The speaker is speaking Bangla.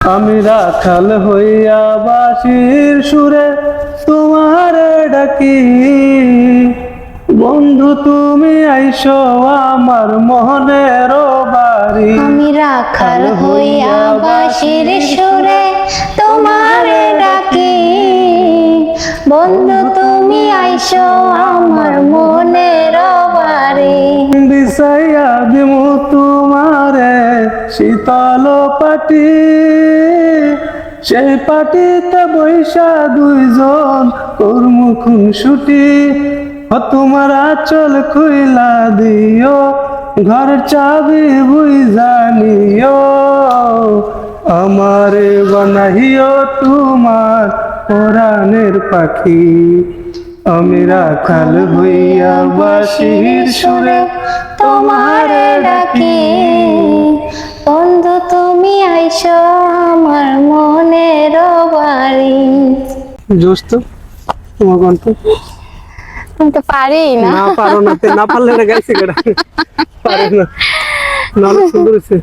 আমি রাখাল হইয়া বাসির সুরে তোমার ডাকি। বন্ধু তুমি আইসো আমার মনের বাড়ি। আমি রাখাল হইয়া বাঁশির সুরে তোমার ডাকি। বন্ধু তুমি আইসো আমার মনের শীতল পাটি, সেই পাটিতে বৈশা দুইজন কর্মু খুন ছুটি ও তোমার আচল খুইলা দিও, ঘর চাবি বুই জানিও। আমারে বানাইও তোমার কোরআনের পাখি। আমি রাখাল হইয়া বাসির সুরে তোমার ডাকি। আইসো আমার মনের বাড়ি। জোস তো তোমার কণ্ঠ তুমি তো পারি না। না পারো না তে না পারলে না গাইছে কেডা? পারে না। না সুন্দর হয়েছে